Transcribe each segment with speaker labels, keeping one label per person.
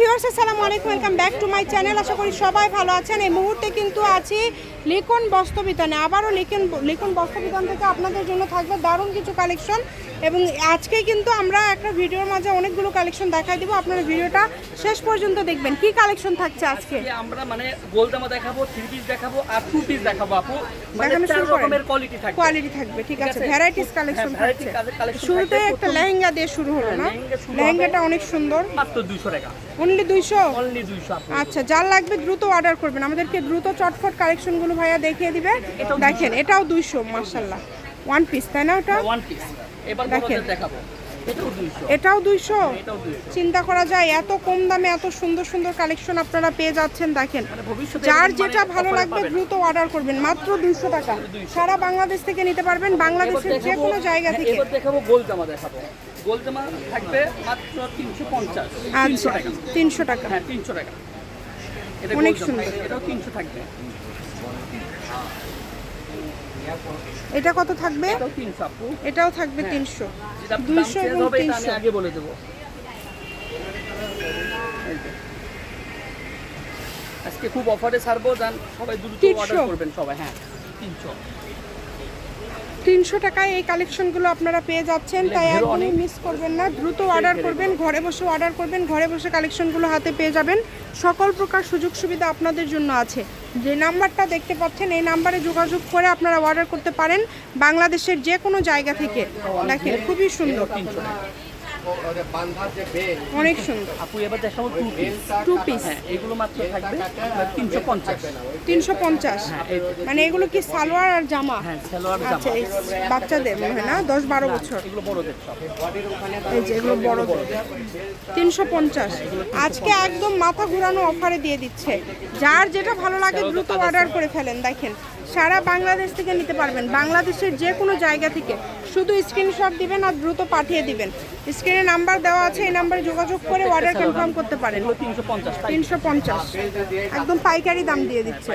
Speaker 1: Viewers আসসালামু আলাইকুম welcome back to my channel আশা করি সবাই ভালো আছেন। এই মুহূর্তে কিন্তু আছি লিখন বস্ত্রবিতানে আবারও লিখন লিখন বস্ত্রবিতান থেকে আপনাদের জন্য থাকবে দারুণ কিছু কালেকশন এবং আজকে কিন্তু আমরা একটা ভিডিওর মাঝে অনেকগুলো কালেকশন দেখাই দিব। আপনারা ভিডিওটা শেষ পর্যন্ত দেখবেন। কি কালেকশন থাকছে আজকে?
Speaker 2: আমরা মানে গোলজামা দেখাবো থ্রি পিস দেখাবো আর টু পিস দেখাবো আপু। মানে চার রকমের কোয়ালিটি থাকবে।
Speaker 1: কোয়ালিটি থাকবে ঠিক আছে? ভ্যারাইটিস কালেকশন থাকছে। শুরুতে একটা লেহেঙ্গা দিয়ে শুরু হলো
Speaker 2: হ্যাঁ,
Speaker 1: না। লেহেঙ্গাটা অনেক সুন্দর।
Speaker 2: মাত্র দুইশো টাকা।
Speaker 1: অনলি দুইশো?
Speaker 2: অনলি দুইশো
Speaker 1: আচ্ছা যার লাগবে দ্রুত অর্ডার করবেন। আমাদেরকে দ্রুত চটফট কালেকশনগুলো ভাইয়া দেখিয়ে দিবে। দেখেন এটাও দুইশো মার্শাল্লাহ ওয়ান পিস তাই না ওটা?
Speaker 2: ওয়ান পিস এবার
Speaker 1: দেখেন।
Speaker 2: দেখাবো। এটাও দুইশো।
Speaker 1: চিন্তা করা যায় এত কম দামে এত সুন্দর সুন্দর কালেকশন আপনারা পেয়ে যাচ্ছেন দেখেন।
Speaker 2: মানে
Speaker 1: যার যেটা
Speaker 2: মানে
Speaker 1: ভালো লাগবে দ্রুত অর্ডার করবেন মাত্র দুইশো টাকা। সারা বাংলাদেশ থেকে নিতে পারবেন বাংলাদেশের যে কোনো জায়গা
Speaker 2: হ্যাঁ,
Speaker 1: থেকে।
Speaker 2: দেখাবো গোলজামা দেখাবো। গোলজামা থাকবে মাত্র তিনশো পঞ্চাশ তিনশো
Speaker 1: আচ্ছা
Speaker 2: টাকা।
Speaker 1: তিনশো টাকা।
Speaker 2: হ্যাঁ তিনশো টাকা। এটা
Speaker 1: অনেক সুন্দর।
Speaker 2: এটাও তিনশো থাকবে।
Speaker 1: এটা কত থাকবে?
Speaker 2: এটাও তিনশো
Speaker 1: এটাও থাকবে তিনশো।
Speaker 2: যেটা
Speaker 1: দুইশো এবং তিনশো।
Speaker 2: আগে বলে দেবো। আজকে খুব অফারে ছাড়বো যান সবাই দ্রুত
Speaker 1: 300
Speaker 2: অর্ডার করবেন সবাই। হ্যাঁ তিনশো।
Speaker 1: তিনশো টাকায় এই কালেকশনগুলো আপনারা পেয়ে যাচ্ছেন। তাই একদমই মিস করবেন না। দ্রুত অর্ডার করবেন ঘরে বসে অর্ডার করবেন ঘরে বসে কালেকশনগুলো হাতে পেয়ে যাবেন। সকল প্রকার সুযোগ সুবিধা আপনাদের জন্য আছে। যে নাম্বারটা দেখতে পাচ্ছেন এই নাম্বারে যোগাযোগ করে আপনারা অর্ডার করতে পারেন বাংলাদেশের যে কোনো জায়গা থেকে। দেখেন খুবই সুন্দর। অনেক সুন্দর।
Speaker 2: আপু এবার দেখাবো টু পিস
Speaker 1: টু পিস
Speaker 2: হ্যাঁ এগুলো মাত্র থাকবে। তিনশো পঞ্চাশ।
Speaker 1: তিনশো পঞ্চাশ। মানে এগুলো কি সালোয়ার আর জামা?
Speaker 2: হ্যাঁ সালোয়ার
Speaker 1: আচ্ছা এই বাচ্চাদের মনে হয় না? দশ বারো বছর।
Speaker 2: এগুলো বড়দের
Speaker 1: এই যে এগুলো বড় তিনশো পঞ্চাশ। আজকে একদম মাথা ঘুরানো অফারে দিয়ে দিচ্ছে। যার যেটা ভালো লাগে দ্রুত অর্ডার করে ফেলেন দেখেন। সারা বাংলাদেশ থেকে নিতে পারবেন। বাংলাদেশের যে কোনো জায়গা থেকে। শুধু স্ক্রিনশট দিবেন আর দ্রুত পাঠিয়ে দিবেন। স্ক্রিনে নাম্বার দেওয়া আছে এই নাম্বারে যোগাযোগ করে অর্ডার কনফার্ম করতে পারেন।
Speaker 2: তিনশো পঞ্চাশ।
Speaker 1: তিনশো পঞ্চাশ। একদম পাইকারি দাম দিয়ে দিচ্ছে।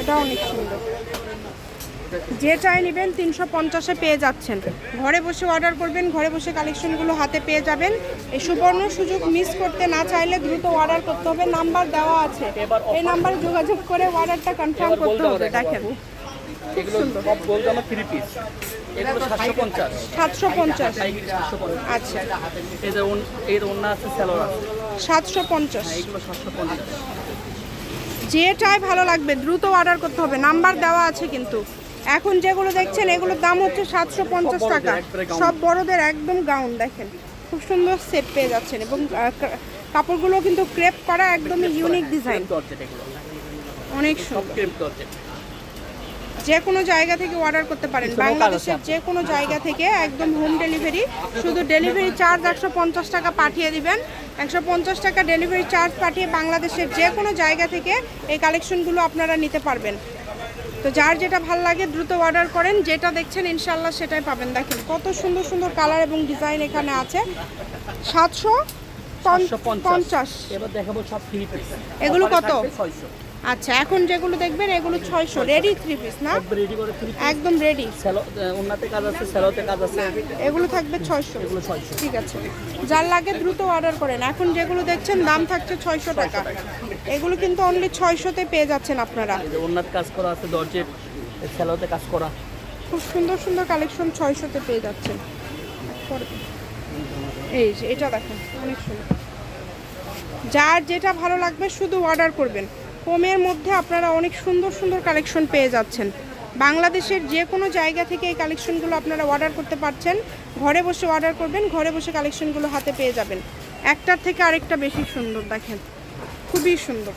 Speaker 1: এটা অনেক সুন্দর। যে চাই নেবেন তিনশো পঞ্চাশে পেয়ে যাচ্ছেন। ঘরে বসে অর্ডার করবেন ঘরে বসে কালেকশনগুলো হাতে পেয়ে যাবেন। এই সুবর্ণ সুযোগ মিস করতে না চাইলে দ্রুত অর্ডার করতে হবে। নাম্বার দেওয়া আছে। এই নাম্বারে যোগাযোগ করে অর্ডারটা কনফার্ম করতে হবে। দেখেন।
Speaker 2: সাতশো পঞ্চাশ।
Speaker 1: আচ্ছা।
Speaker 2: এর অন্য আছে স্যালোয়ার আছে।
Speaker 1: সাতশো পঞ্চাশ।
Speaker 2: সাতশো পঞ্চাশ।
Speaker 1: যে চাই ভালো লাগবে দ্রুত অর্ডার করতে হবে। নাম্বার দেওয়া আছে কিন্তু। এখন যেগুলো দেখছেন এগুলোর দাম হচ্ছে সাতশো পঞ্চাশ টাকা। সব বড়দের একদম গাউন দেখেন। খুব সুন্দর সেট পেয়ে যাচ্ছেন এবং কাপড়গুলো কিন্তু ক্রেপ করা একদমই ইউনিক ডিজাইন অনেক সুন্দর। যে কোনো জায়গা থেকে অর্ডার করতে পারেন। বাংলাদেশের যে কোনো জায়গা থেকে একদম হোম ডেলিভারি শুধু ডেলিভারি চার্জ একশো পঞ্চাশ টাকা পাঠিয়ে দিবেন। একশো পঞ্চাশ টাকা ডেলিভারি চার্জ পাঠিয়ে বাংলাদেশের যে কোনো জায়গা থেকে এই কালেকশনগুলো আপনারা নিতে পারবেন। তো যার যেটা ভালো লাগে দ্রুত অর্ডার করেন যেটা দেখছেন ইনশাল্লাহ সেটাই পাবেন। দেখেন কত সুন্দর সুন্দর কালার এবং ডিজাইন এখানে আছে। সাতশো পঞ্চাশ।
Speaker 2: এবার দেখাবো সব
Speaker 1: এগুলো কত?
Speaker 2: ছয়শো।
Speaker 1: আচ্ছা এখন যেগুলো দেখবেন এগুলো ছয়শো। রেডি থ্রি পিস না? একদম রেডি
Speaker 2: স্যালো কাজ আছে স্যালোতে কাজ আছে।
Speaker 1: এগুলো থাকবে ছয়শো।
Speaker 2: এগুলো ছয়শো।
Speaker 1: ঠিক আছে। যার লাগে দ্রুত অর্ডার করেন। এখন যেগুলো দেখছেন দাম থাকছে ছয়শো টাকা। এগুলো কিন্তু অনলি ছয়শোতে পেয়ে যাচ্ছেন আপনারা।
Speaker 2: এই যে অন্যতে কাজ করা আছে দরজেট স্যালোতে কাজ করা।
Speaker 1: খুব সুন্দর সুন্দর কালেকশন ছয়শোতে পেয়ে যাচ্ছেন। এই যে এটা দেখেন অনেক সুন্দর। যার যেটা ভালো লাগবে শুধু অর্ডার করবেন। কমের মধ্যে আপনারা অনেক সুন্দর সুন্দর কালেকশন পেয়ে যাচ্ছেন। বাংলাদেশের যে কোনো জায়গা থেকে এই কালেকশনগুলো আপনারা অর্ডার করতে পারছেন। ঘরে বসে অর্ডার করবেন ঘরে বসে কালেকশনগুলো হাতে পেয়ে যাবেন। একটার থেকে আরেকটা বেশি সুন্দর দেখেন। খুবই সুন্দর।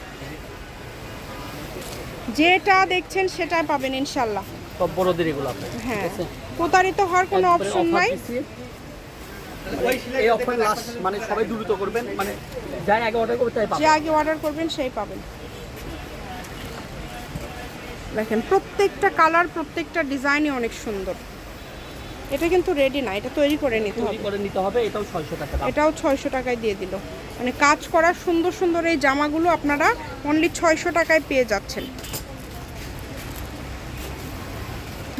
Speaker 1: যেটা দেখছেন সেটাই পাবেন ইনশাল্লাহ
Speaker 2: সব বড়দের এগুলো
Speaker 1: হ্যাঁ। প্রতারিত হওয়ার কোনো অপশন নাই।
Speaker 2: এই অফার লাস্ট মানে সবাই দ্রুত করবেন মানে যাই আগে অর্ডার করবে তাই
Speaker 1: যে আগে অর্ডার করবেন সেই পাবেন। দেখেন প্রত্যেকটা কালার প্রত্যেকটা ডিজাইনই অনেক সুন্দর। এটা কিন্তু রেডি না এটা তৈরি করে নিতে হবে।
Speaker 2: করে নিতে হবে এটাও ছয়শো টাকা
Speaker 1: এটাও ছয়শো টাকায় দিয়ে দিল। মানে কাজ করা সুন্দর সুন্দর এই জামাগুলো আপনারা অনলি ছয়শো টাকায় পেয়ে যাচ্ছেন।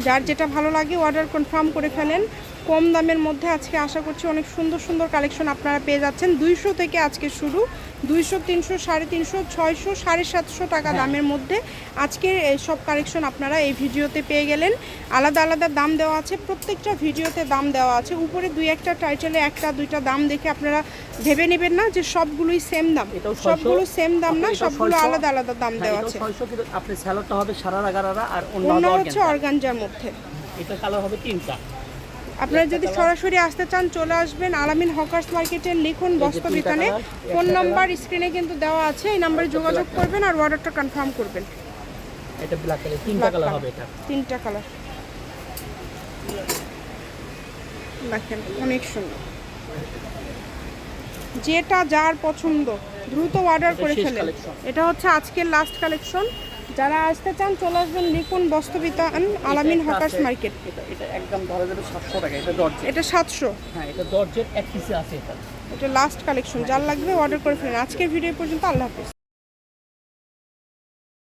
Speaker 1: যার যেটা ভালো লাগে অর্ডার কনফার্ম করে ফেলেন। কম দামের মধ্যে আজকে আশা করছি অনেক সুন্দর সুন্দর কালেকশন আপনারা পেয়ে যাচ্ছেন। দুইশো থেকে আজকে শুরু। দুইশো তিনশো সাড়ে তিনশো ছয়শো সাড়ে সাতশো টাকা দামের মধ্যে আজকের এই সব কালেকশন আপনারা এই ভিডিওতে পেয়ে গেলেন। আলাদা আলাদা দাম দেওয়া আছে প্রত্যেকটা ভিডিওতে দাম দেওয়া আছে। উপরে দুই একটা টাইটেলে একটা দুইটা দাম দেখে আপনারা ভেবে নেবেন না যে সবগুলোই সেম দাম। সবগুলো সেম দাম না সবগুলো আলাদা আলাদা দাম
Speaker 2: হ্যাঁ,
Speaker 1: দেওয়া আছে।
Speaker 2: 600 আপনি স্যালাডটা হবে গারারা আর অন্য
Speaker 1: হচ্ছে অর্গানজার মধ্যে।
Speaker 2: এটা কালার হবে তিনটা।
Speaker 1: আপনারা যদি সরাসরি আসতে চান চলে আসবেন আলামিন হকার্স মার্কেটের লিখুন
Speaker 2: যে
Speaker 1: বস্ত্র বিতানে ফোন নাম্বার স্ক্রিনে কিন্তু দেওয়া আছে এই নাম্বারে যোগাযোগ করবেন আর অর্ডারটা কনফার্ম করবেন।
Speaker 2: এটা ব্ল্যাক কালার তিনটা কালার হবে এটা।
Speaker 1: তিনটা কালার দেখেন অনেক সুন্দর। যেটা যার পছন্দ দ্রুত অর্ডার করে ফেলেন। এটা হচ্ছে আজকের লাস্ট কালেকশন যারা আসতে চান চলে আসবেন লিখুন বস্ত্রবিতান আলামিন হকার্স মার্কেট।
Speaker 2: এটা এটা একদম ধরে যাবে সাতশো টাকা এটা দরজে
Speaker 1: এটা সাতশো।
Speaker 2: হ্যাঁ এটা দরজের এক পিসে আছে এটা।
Speaker 1: এটা লাস্ট কালেকশন যার লাগবে অর্ডার করে ফেলেন। আজকের ভিডিও পর্যন্ত আল্লাহ হাফিজ।